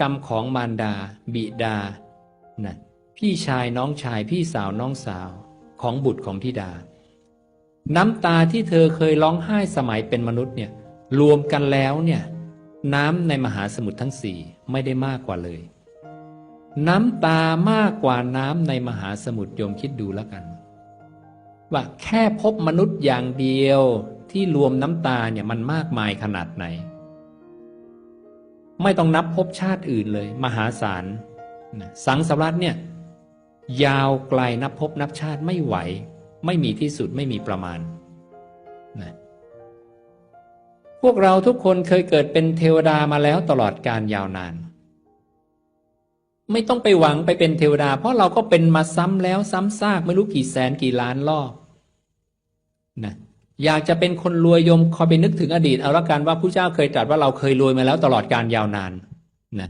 กรรมของมารดา บิดานะพี่ชายน้องชายพี่สาวน้องสาวของบุตรของธิดา น้ำตาที่เธอเคยร้องไห้สมัยเป็นมนุษย์เนี่ยรวมกันแล้วเนี่ยน้ำในมหาสมุทรทั้งสี่ไม่ได้มากกว่าเลย น้ำตามากกว่าน้ำในมหาสมุทรโยมคิดดูแล้วกัน ว่าแค่พบมนุษย์อย่างเดียวที่รวมน้ำตาเนี่ยมันมากมายขนาดไหน ไม่ต้องนับภพชาติอื่นเลย มหาศาลสังสารวัตเนี่ยยาวไกลนับภพนับชาติไม่ไหว ไม่มีที่สุดไม่มีประมาณนะพวกเราทุกคนเคยเกิดเป็นเทวดามาแล้วตลอดการยาวนาน ไม่ต้องไปหวังไปเป็นเทวดา เพราะเราก็เป็นมาซ้ำแล้วซ้ำซากไม่รู้กี่แสนกี่ล้านรอบนะ อยากจะเป็นคนรวยโยมคอยไปนึกถึงอดีตเอาละกันว่าผู้เจ้าเคยตรัสว่าเราเคยรวยมาแล้วตลอดการยาวนานนะ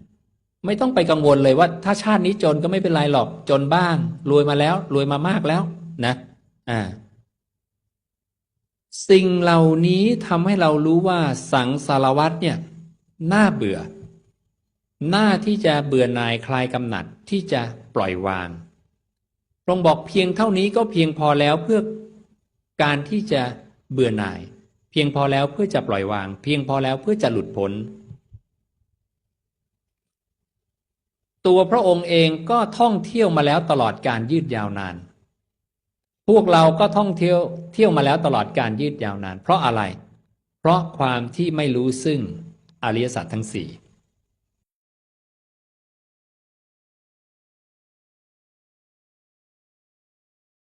ไม่ต้องไปกังวลเลยว่า ถ้าชาตินี้จนก็ไม่เป็นไรหรอกจนบ้าง รวยมาแล้ว รวยมามากแล้ว นะอ่าสิ่งเหล่านี้ทำให้เรารู้ว่าสังสารวัตเนี่ยน่าเบื่อ หน้าที่จะเบื่อหน่ายคลายกำหนัดที่จะปล่อยวางพระองค์บอกเพียงเท่านี้ก็เพียงพอแล้วเพื่อการที่จะ เบื่อหน่าย เพียงพอแล้วเพื่อจะปล่อยวาง เพียงพอแล้วเพื่อจะหลุดพ้นตัวพระองค์เองก็ท่องเที่ยวมาแล้วตลอดการยืดยาวนาน พวกเราก็ท่องเที่ยวเที่ยวมาแล้วตลอดการยืดยาวนาน เพราะอะไร เพราะความที่ไม่รู้ซึ่งอริยสัจทั้งสี่